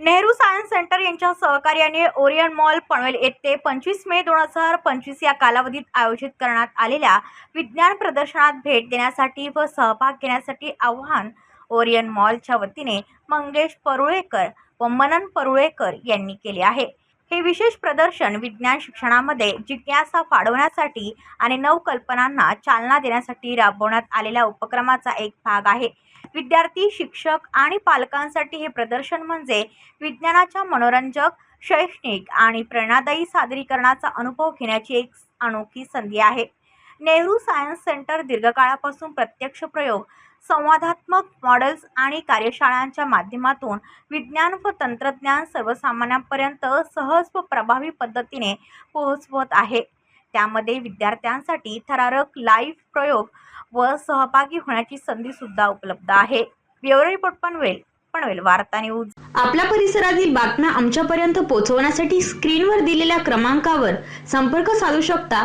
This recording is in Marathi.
नेहरू सायन्स सेंटर यांच्या सहकार्याने ओरियन मॉल पनवेल येथे पंचवीस मे दोन हजार पंचवीस या कालावधीत आयोजित करण्यात आलेल्या विज्ञान प्रदर्शनात भेट देण्यासाठी व सहभाग घेण्यासाठी आव्हान ओरियन मॉलच्या वतीने मंगेश परुळेकर व मनन परुळेकर यांनी केले आहे. हे विशेष प्रदर्शन विज्ञान शिक्षणामध्ये जिज्ञासा वाढवण्यासाठी आणि नवकल्पनांना चालना देण्यासाठी राबवण्यात आलेल्या उपक्रमाचा एक भाग आहे. विद्यार्थी शिक्षक आणि पालकांसाठी हे प्रदर्शन म्हणजे विज्ञानाच्या मनोरंजक शैक्षणिक आणि प्रेरणादायी सादरीकरणाचा अनुभव घेण्याची एक अनोखी संधी आहे. नेहरू सायन्स सेंटर दीर्घकाळापासून प्रत्यक्ष प्रयोग संवादात्मक मॉडेल्स आणि कार्यशाळांच्या माध्यमातून विज्ञान व तंत्रज्ञान सर्वसामान्यांपर्यंत सहज व प्रभावी पद्धतीने पोहोचवत आहे. त्यामध्ये विद्यार्थ्यांसाठी थरारक लाईव्ह प्रयोग व सहभागी होण्याची संधी सुद्धा उपलब्ध आहे. ब्युरो रिपोर्ट पनवेल पनवेल वार्ता न्यूज. आपल्या परिसरातील बातम्या आमच्यापर्यंत पोहोचवण्यासाठी स्क्रीनवर दिलेल्या क्रमांकावर संपर्क साधू शकता.